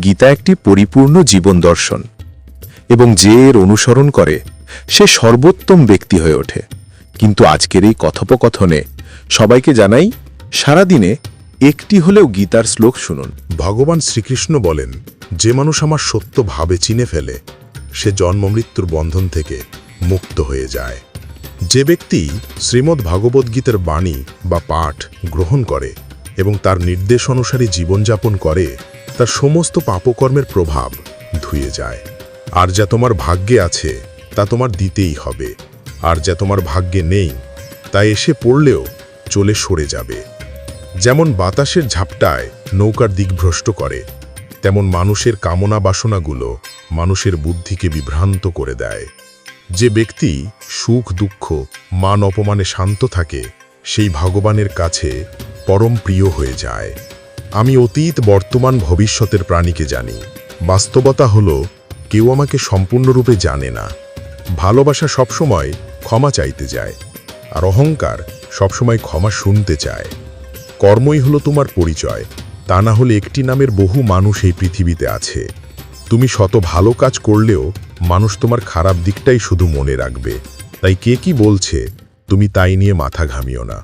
গীতা একটি পরিপূর্ণ জীবন দর্শন, এবং যে এর অনুসরণ করে, সে সর্বোত্তম ব্যক্তি হয়ে ওঠে। কিন্তু আজকের এই কথোপকথনে সবাইকে জানাই, সারাদিনে একটি হলেও গীতার শ্লোক শুনুন। ভগবান শ্রীকৃষ্ণ বলেন, যে মানুষ আমার সত্য ভাবে চিনে ফেলে, সে জন্মমৃত্যুর বন্ধন থেকে মুক্ত হয়ে যায়। যে ব্যক্তি শ্রীমদ্ ভাগবদ্গীতার বাণী বা পাঠ গ্রহণ করে এবং তার নির্দেশ অনুসারে জীবনযাপন করে তার সমস্ত পাপকর্মের প্রভাব ধুয়ে যায়। আর যা তোমার ভাগ্যে আছে, তা তোমার দিতেই হবে। আর যা তোমার ভাগ্যে নেই, তা এসে পড়লেও চলে সরে যাবে। যেমন বাতাসের ঝাপটায় নৌকার দিকভ্রষ্ট করে, তেমন মানুষের কামনা বাসনাগুলো মানুষের বুদ্ধিকে বিভ্রান্ত করে দেয়। যে ব্যক্তি সুখ, দুঃখ, মান, অপমানে শান্ত থাকে, সেই ভগবানের কাছে পরম প্রিয় হয়ে যায়। আমি অতীত, বর্তমান, ভবিষ্যতের প্রাণীকে জানি। বাস্তবতা হলো, কেউ আমাকে সম্পূর্ণরূপে জানে না। ভালোবাসা সবসময় ক্ষমা চাইতে যায়, আর অহংকার সবসময় ক্ষমা শুনতে চায়। কর্মই হলো তোমার পরিচয়, তা না হলে একটি নামের বহু মানুষ এই পৃথিবীতে আছে। তুমি শত ভালো কাজ করলেও মানুষ তোমার খারাপ দিকটাই শুধু মনে রাখবে। তাই কে কি বলছে, তুমি তাই নিয়ে মাথা ঘামিও না।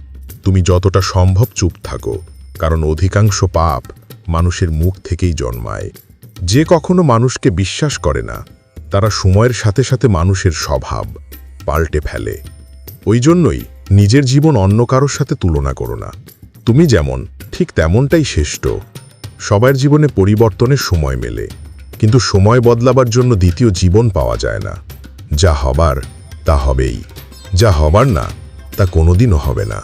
তুমি যতটা সম্ভব চুপ থাকো। কারণ অধিকাংশ পাপ মানুষের মুখ থেকেই জন্মায়। যে কখনো মানুষকে বিশ্বাস করে না, তারা সময়ের সাথে সাথে মানুষের স্বভাব পাল্টে ফেলে। ওই জন্যই নিজের জীবন অন্য কারোর সাথে তুলনা করো না। তুমি যেমন, ঠিক তেমনটাই শ্রেষ্ঠ। সবার জীবনে পরিবর্তনের সময় মেলে, কিন্তু সময় বদলাবার জন্য দ্বিতীয় জীবন পাওয়া যায় না। যা হবার, তা হবেই। যা হবার না, তা কোনোদিনও হবে না।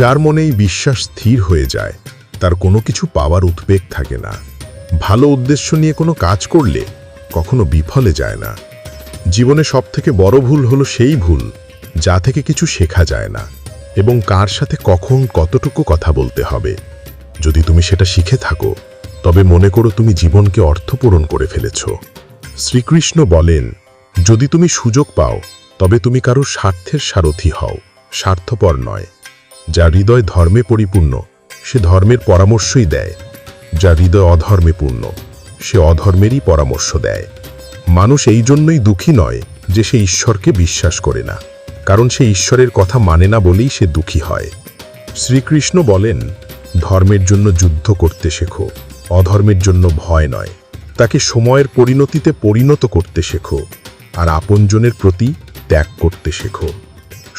যার মনে এই বিশ্বাস স্থির হয়ে যায়, তার কোনো কিছু পাওয়ার উদ্বেগ থাকে না। ভালো উদ্দেশ্য নিয়ে কোনো কাজ করলে কখনো বিফলে যায় না। জীবনে সবথেকে বড় ভুল হলো সেই ভুল, যা থেকে কিছু শেখা যায় না, এবং কার সাথে কখন কতটুকু কথা বলতে হবে। যদি তুমি সেটা শিখে থাকো, তবে মনে করো তুমি জীবনকে অর্থপূরণ করে ফেলেছ। শ্রীকৃষ্ণ বলেন, যদি তুমি সুযোগ পাও, তবে তুমি কারও স্বার্থের সারথি হও, স্বার্থপর নয়। যা হৃদয় ধর্মে পরিপূর্ণ, সে ধর্মের পরামর্শই দেয়। যা হৃদয় অধর্মে পূর্ণ, সে অধর্মেরই পরামর্শ দেয়। মানুষ এই জন্যই দুঃখী নয় যে সে ঈশ্বরকে বিশ্বাস করে না, কারণ সে ঈশ্বরের কথা মানে না বলেই সে দুঃখী হয়। শ্রীকৃষ্ণ বলেন, ধর্মের জন্য যুদ্ধ করতে শেখো, অধর্মের জন্য ভয় নয়। তাকে সময়ের পরিণতিতে পরিণত করতে শেখো, আর আপনজনের প্রতি ত্যাগ করতে শেখো।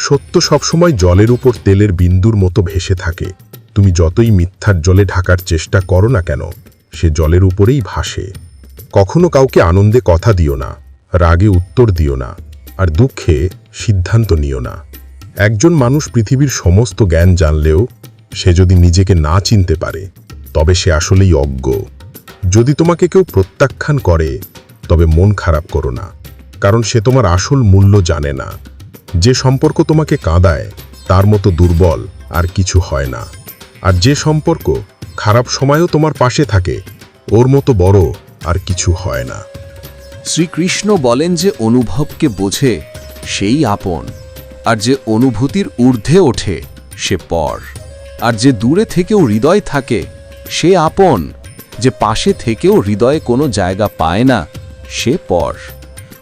সত্য সবসময় জলের উপর তেলের বিন্দুর মতো ভেসে থাকে। তুমি যতই মিথ্যার জলে ঢাকার চেষ্টা করো না কেন, সে জলের উপরেই ভাসে। কখনো কাউকে আনন্দে কথা দিও না, রাগে উত্তর দিও না, আর দুঃখে সিদ্ধান্ত নিও না। একজন মানুষ পৃথিবীর সমস্ত জ্ঞান জানলেও সে যদি নিজেকে না চিনতে পারে, তবে সে আসলেই অজ্ঞ। যদি তোমাকে কেউ প্রত্যাখ্যান করে, তবে মন খারাপ করো না, কারণ সে তোমার আসল মূল্য জানে না। যে সম্পর্ক তোমাকে কাঁদায়, তার মতো দুর্বল আর কিছু হয় না। আর যে সম্পর্ক খারাপ সময়ও তোমার পাশে থাকে, ওর মতো বড় আর কিছু হয় না। শ্রীকৃষ্ণ বলেন যে অনুভবকে বোঝে, সেই আপন। আর যে অনুভূতির ঊর্ধ্বে ওঠে, সে পর। আর যে দূরে থেকেও হৃদয় থাকে, সে আপন। যে পাশে থেকেও হৃদয়ে কোনো জায়গা পায় না, সে পর।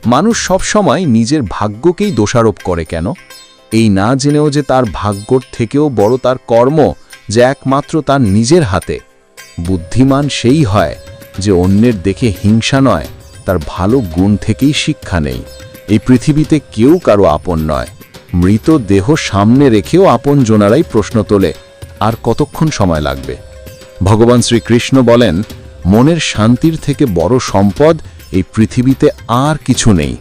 মানুষ সবসময় নিজের ভাগ্যকেই দোষারোপ করে কেন? এই না জেনেও যে তার ভাগ্যর থেকেও বড় তার কর্ম যে একমাত্র তার নিজের হাতে। বুদ্ধিমান সেই হয় যে অন্যের দেখে হিংসা নয়, তার ভালো গুণ থেকেই শিক্ষা নেই। এই পৃথিবীতে কেউ কারও আপন নয়। মৃত দেহ সামনে রেখেও আপন জোনারাই প্রশ্ন তোলে, আর কতক্ষণ সময় লাগবে? ভগবান শ্রীকৃষ্ণ বলেন, মনের শান্তির থেকে বড় সম্পদ এই পৃথিবীতে আর কিছু নেই।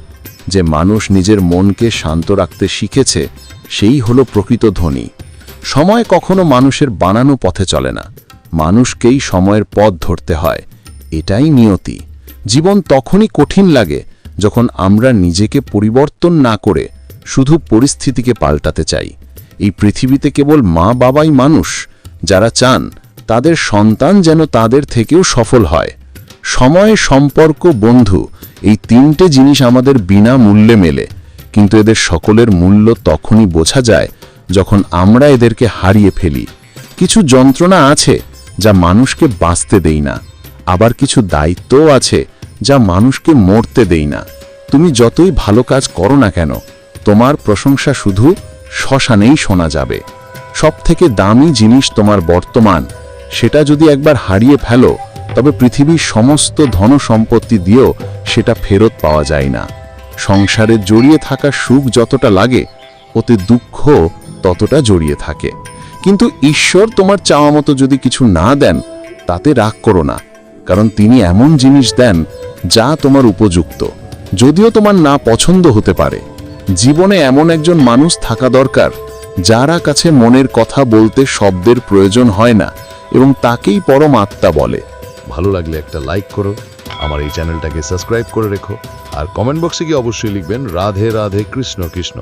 যে মানুষ নিজের মনকে শান্ত রাখতে শিখেছে, সেই হলো প্রকৃত ধনী। সময় কখনো মানুষের বানানো পথে চলে না। মানুষকেই সময়ের পথ ধরতে হয়। এটাই নিয়তি। জীবন তখনই কঠিন লাগে যখন আমরা নিজেকে পরিবর্তন না করে শুধু পরিস্থিতিকে পাল্টাতে চাই। এই পৃথিবীতে কেবল মা বাবাই মানুষ। যারা চান, তাদের সন্তান যেন তাদের থেকেও সফল হয়। সময়, সম্পর্ক, বন্ধু, এই তিনটে জিনিস আমাদের বিনা মূল্যে মেলে। কিন্তু এদের সকলের মূল্য তখনই বোঝা যায় যখন আমরা এদেরকে হারিয়ে ফেলি। কিছু যন্ত্রণা আছে যা মানুষকে বাঁচতে দেই না। আবার কিছু দায়িত্বও আছে যা মানুষকে মরতে দেই না। তুমি যতই ভালো কাজ করো না কেন, তোমার প্রশংসা শুধু শ্মশানেই শোনা যাবে। সব থেকে দামি জিনিস তোমার বর্তমান, সেটা যদি একবার হারিয়ে ফেলো তবে পৃথিবীর সমস্ত ধন সম্পত্তি দিয়েও সেটা ফেরত পাওয়া যায় না। সংসারে জড়িয়ে থাকা সুখ যতটা লাগে ওতে দুঃখ ততটা জড়িয়ে থাকে। কিন্তু ঈশ্বর তোমার চাওয়া মতো যদি কিছু না দেন, তাতে রাগ করো না, কারণ তিনি এমন জিনিস দেন যা তোমার উপযুক্ত। যদিও তোমার না পছন্দ হতে পারে, জীবনে এমন একজন মানুষ থাকা দরকার, যারা কাছে মনের কথা বলতে শব্দের প্রয়োজন হয় না এবং তাকেই পরম আত্মা বলে। ভালো লাগলে একটা লাইক করো, আমার এই চ্যানেলটাকে সাবস্ক্রাইব করে রেখো, আর কমেন্ট বক্সে গিয়ে অবশ্যই লিখবেন, রাধে রাধে কৃষ্ণ কৃষ্ণ।